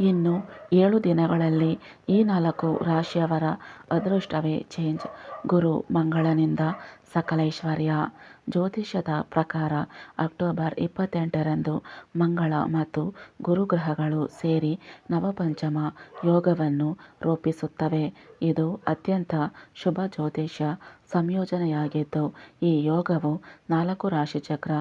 ಇನ್ನು ಏಳು ದಿನಗಳಲ್ಲಿ ಈ ನಾಲ್ಕು ರಾಶಿಯವರ ಅದೃಷ್ಟವೇ ಚೇಂಜ್ ಗುರು ಮಂಗಳನಿಂದ ಸಕಲ ಐಶ್ವರ್ಯ ಜ್ಯೋತಿಷ್ಯದ ಪ್ರಕಾರ ಅಕ್ಟೋಬರ್ ಇಪ್ಪತ್ತೆಂಟರಂದು ಮಂಗಳ ಮತ್ತು ಗುರುಗ್ರಹಗಳು ಸೇರಿ ನವಪಂಚಮ ಯೋಗವನ್ನು ರೂಪಿಸುತ್ತವೆ. ಇದು ಅತ್ಯಂತ ಶುಭ ಜ್ಯೋತಿಷ್ಯ ಸಂಯೋಜನೆಯಾಗಿದ್ದು, ಈ ಯೋಗವು ನಾಲ್ಕು ರಾಶಿಚಕ್ರ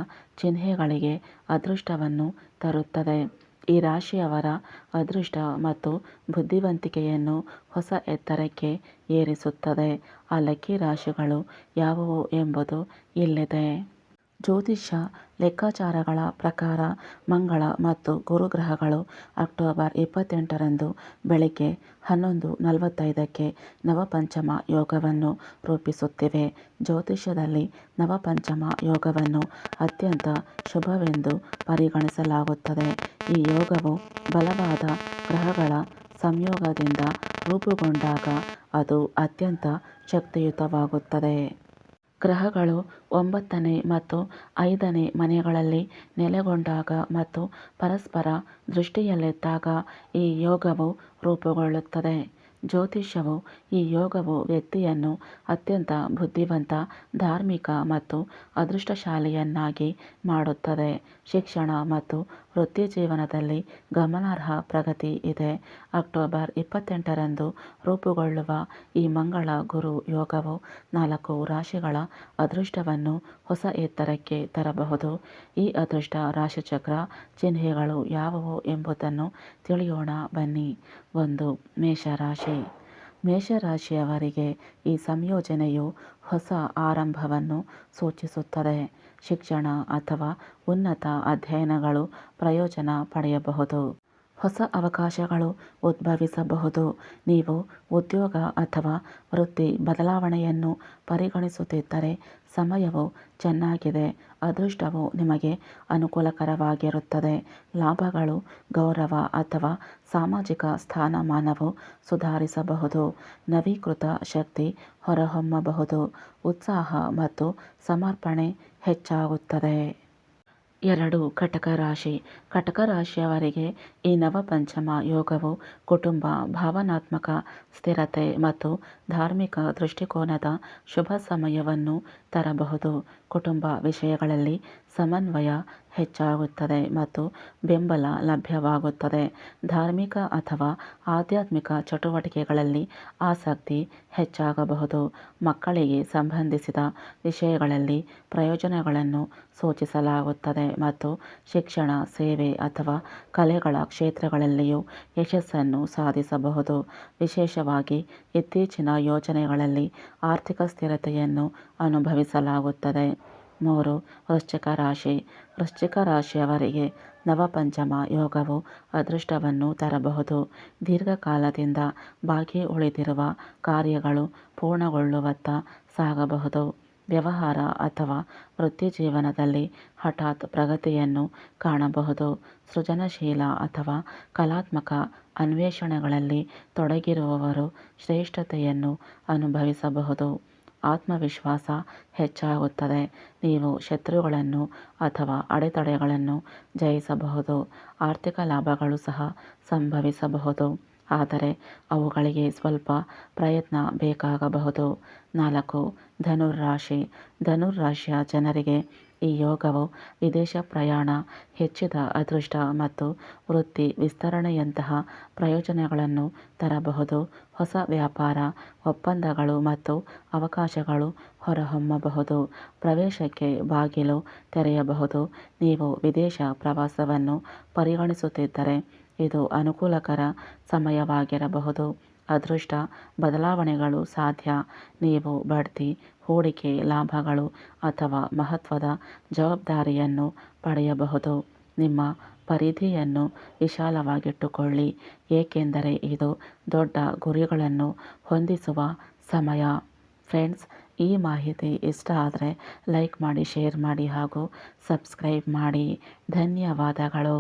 ಚಿಹ್ನೆಗಳಿಗೆ ಅದೃಷ್ಟವನ್ನು ತರುತ್ತದೆ. ಈ ರಾಶಿಯವರ ಅದೃಷ್ಟ ಮತ್ತು ಬುದ್ಧಿವಂತಿಕೆಯನ್ನು ಹೊಸ ಎತ್ತರಕ್ಕೆ ಏರಿಸುತ್ತದೆ. ಆ ಲಕ್ಕಿ ರಾಶಿಗಳು ಯಾವುವು ಎಂಬುದು ಇಲ್ಲಿದೆ. ಜ್ಯೋತಿಷ್ಯ, ಲೆಕ್ಕಾಚಾರಗಳ ಪ್ರಕಾರ ಮಂಗಳ ಮತ್ತು ಗುರುಗ್ರಹಗಳು ಅಕ್ಟೋಬರ್ ಇಪ್ಪತ್ತೆಂಟರಂದು ಬೆಳಗ್ಗೆ ಹನ್ನೊಂದು ನಲವತ್ತೈದಕ್ಕೆ ನವಪಂಚಮ ಯೋಗವನ್ನು ರೂಪಿಸುತ್ತಿವೆ. ಜ್ಯೋತಿಷ್ಯದಲ್ಲಿ ನವಪಂಚಮ ಯೋಗವನ್ನು ಅತ್ಯಂತ ಶುಭವೆಂದು ಪರಿಗಣಿಸಲಾಗುತ್ತದೆ. ಈ ಯೋಗವು ಬಲವಾದ ಗ್ರಹಗಳ ಸಂಯೋಗದಿಂದ ರೂಪುಗೊಂಡಾಗ ಅದು ಅತ್ಯಂತ ಶಕ್ತಿಯುತವಾಗುತ್ತದೆ. ಗ್ರಹಗಳು ಒಂಬತ್ತನೇ ಮತ್ತು ಐದನೇ ಮನೆಗಳಲ್ಲಿ ನೆಲೆಗೊಂಡಾಗ ಮತ್ತು ಪರಸ್ಪರ ದೃಷ್ಟಿಯಲ್ಲಿದ್ದಾಗ ಈ ಯೋಗವು ರೂಪುಗೊಳ್ಳುತ್ತದೆ. ಜ್ಯೋತಿಷ್ಯವು ಈ ಯೋಗವು ವ್ಯಕ್ತಿಯನ್ನು ಅತ್ಯಂತ ಬುದ್ಧಿವಂತ, ಧಾರ್ಮಿಕ ಮತ್ತು ಅದೃಷ್ಟಶಾಲಿಯನ್ನಾಗಿ ಮಾಡುತ್ತದೆ. ಶಿಕ್ಷಣ ಮತ್ತು ವೃತ್ತಿಜೀವನದಲ್ಲಿ ಗಮನಾರ್ಹ ಪ್ರಗತಿ ಇದೆ. ಅಕ್ಟೋಬರ್ ಇಪ್ಪತ್ತೆಂಟರಂದು ರೂಪುಗೊಳ್ಳುವ ಈ ಮಂಗಳ ಗುರು ಯೋಗವು ನಾಲ್ಕು ರಾಶಿಗಳ ಅದೃಷ್ಟವನ್ನು ಹೊಸ ಎತ್ತರಕ್ಕೆ ತರಬಹುದು. ಈ ಅದೃಷ್ಟ ರಾಶಿಚಕ್ರ ಚಿಹ್ನೆಗಳು ಯಾವುವು ಎಂಬುದನ್ನು ತಿಳಿಯೋಣ ಬನ್ನಿ. ಒಂದು ಮೇಷರಾಶಿ ಮೇಷರಾಶಿಯವರಿಗೆ ಈ ಸಂಯೋಜನೆಯು ಹೊಸ ಆರಂಭವನ್ನು ಸೂಚಿಸುತ್ತದೆ. ಶಿಕ್ಷಣ ಅಥವಾ ಉನ್ನತ ಅಧ್ಯಯನಗಳು ಪ್ರಯೋಜನ ಪಡೆಯಬಹುದು. ಹೊಸ ಅವಕಾಶಗಳು ಉದ್ಭವಿಸಬಹುದು. ನೀವು ಉದ್ಯೋಗ ಅಥವಾ ವೃತ್ತಿ ಬದಲಾವಣೆಯನ್ನು ಪರಿಗಣಿಸುತ್ತಿದ್ದರೆ ಸಮಯವು ಚೆನ್ನಾಗಿದೆ, ಅದೃಷ್ಟವು ನಿಮಗೆ ಅನುಕೂಲಕರವಾಗಿರುತ್ತದೆ. ಲಾಭಗಳು, ಗೌರವ ಅಥವಾ ಸಾಮಾಜಿಕ ಸ್ಥಾನಮಾನವು ಸುಧಾರಿಸಬಹುದು. ನವೀಕೃತ ಶಕ್ತಿ ಹೊರಹೊಮ್ಮಬಹುದು. ಉತ್ಸಾಹ ಮತ್ತು ಸಮರ್ಪಣೆ ಹೆಚ್ಚಾಗುತ್ತದೆ. ಎರಡು ಕಟಕ ರಾಶಿ. ಕಟಕ ರಾಶಿಯವರಿಗೆ ಈ ನವಪಂಚಮ ಯೋಗವು ಕುಟುಂಬ, ಭಾವನಾತ್ಮಕ ಸ್ಥಿರತೆ ಮತ್ತು ಧಾರ್ಮಿಕ ದೃಷ್ಟಿಕೋನದ ಶುಭ ಸಮಯವನ್ನು ತರಬಹುದು. ಕುಟುಂಬ ವಿಷಯಗಳಲ್ಲಿ ಸಮನ್ವಯ ಹೆಚ್ಚಾಗುತ್ತದೆ ಮತ್ತು ಬೆಂಬಲ ಲಭ್ಯವಾಗುತ್ತದೆ. ಧಾರ್ಮಿಕ ಅಥವಾ ಆಧ್ಯಾತ್ಮಿಕ ಚಟುವಟಿಕೆಗಳಲ್ಲಿ ಆಸಕ್ತಿ ಹೆಚ್ಚಾಗಬಹುದು. ಮಕ್ಕಳಿಗೆ ಸಂಬಂಧಿಸಿದ ವಿಷಯಗಳಲ್ಲಿ ಪ್ರಯೋಜನಗಳನ್ನು ಸೂಚಿಸಲಾಗುತ್ತದೆ ಮತ್ತು ಶಿಕ್ಷಣ, ಸೇವೆ ಅಥವಾ ಕಲೆಗಳ ಕ್ಷೇತ್ರಗಳಲ್ಲಿಯೂ ಯಶಸ್ಸನ್ನು ಸಾಧಿಸಬಹುದು. ವಿಶೇಷವಾಗಿ ಇತ್ತೀಚಿನ ಯೋಜನೆಗಳಲ್ಲಿ ಆರ್ಥಿಕ ಸ್ಥಿರತೆಯನ್ನು ಅನುಭವಿಸಲಾಗುತ್ತದೆ. ಮೂರು ವೃಶ್ಚಿಕ ರಾಶಿ ವೃಶ್ಚಿಕ ರಾಶಿಯವರಿಗೆ ನವಪಂಚಮ ಯೋಗವು ಅದೃಷ್ಟವನ್ನು ತರಬಹುದು. ದೀರ್ಘಕಾಲದಿಂದ ಬಾಕಿ ಉಳಿದಿರುವ ಕಾರ್ಯಗಳು ಪೂರ್ಣಗೊಳ್ಳುವತ್ತ ಸಾಗಬಹುದು. ವ್ಯವಹಾರ ಅಥವಾ ವೃತ್ತಿ ಜೀವನದಲ್ಲಿ ಹಠಾತ್ ಪ್ರಗತಿಯನ್ನು ಕಾಣಬಹುದು. ಸೃಜನಶೀಲ ಅಥವಾ ಕಲಾತ್ಮಕ ಅನ್ವೇಷಣೆಗಳಲ್ಲಿ ತೊಡಗಿರುವವರು ಶ್ರೇಷ್ಠತೆಯನ್ನು ಅನುಭವಿಸಬಹುದು. ಆತ್ಮವಿಶ್ವಾಸ ಹೆಚ್ಚಾಗುತ್ತದೆ. ನೀವು ಶತ್ರುಗಳನ್ನು ಅಥವಾ ಅಡೆತಡೆಗಳನ್ನು ಜಯಿಸಬಹುದು. ಆರ್ಥಿಕ ಲಾಭಗಳು ಸಹ ಸಂಭವಿಸಬಹುದು. ಆದರೆ ಅವುಗಳಿಗೆ ಸ್ವಲ್ಪ ಪ್ರಯತ್ನ ಬೇಕಾಗಬಹುದು. ನಾಲ್ಕು, ಧನುರ್ರಾಶಿ. ಧನುರ್ರಾಶಿಯ ಜನರಿಗೆ ಈ ಯೋಗವು ವಿದೇಶ ಪ್ರಯಾಣ, ಹೆಚ್ಚಿದ ಅದೃಷ್ಟ ಮತ್ತು ವೃತ್ತಿ ವಿಸ್ತರಣೆಯಂತಹ ಪ್ರಯೋಜನಗಳನ್ನು ತರಬಹುದು. ಹೊಸ ವ್ಯಾಪಾರ, ಒಪ್ಪಂದಗಳು ಮತ್ತು ಅವಕಾಶಗಳು ಹೊರಹೊಮ್ಮಬಹುದು. ಪ್ರವೇಶಕ್ಕೆ ಬಾಗಿಲು ತೆರೆಯಬಹುದು. ನೀವು ವಿದೇಶ ಪ್ರವಾಸವನ್ನು ಪರಿಗಣಿಸುತ್ತಿದ್ದರೆ ಇದು ಅನುಕೂಲಕರ ಸಮಯವಾಗಿರಬಹುದು. ಅದೃಷ್ಟ, ಬದಲಾವಣೆಗಳು ಸಾಧ್ಯ. ನೀವು ಬಡ್ತಿ, ಹೂಡಿಕೆ ಲಾಭಗಳು ಅಥವಾ ಮಹತ್ವದ ಜವಾಬ್ದಾರಿಯನ್ನು ಪಡೆಯಬಹುದು. ನಿಮ್ಮ ಪರಿಧಿಯನ್ನು ವಿಶಾಲವಾಗಿಟ್ಟುಕೊಳ್ಳಿ, ಏಕೆಂದರೆ ಇದು ದೊಡ್ಡ ಗುರಿಗಳನ್ನು ಹೊಂದಿಸುವ ಸಮಯ. ಫ್ರೆಂಡ್ಸ್, ಈ ಮಾಹಿತಿ ಇಷ್ಟ ಆದರೆ ಲೈಕ್ ಮಾಡಿ, ಶೇರ್ ಮಾಡಿ ಹಾಗೂ ಸಬ್ಸ್ಕ್ರೈಬ್ ಮಾಡಿ. ಧನ್ಯವಾದಗಳು.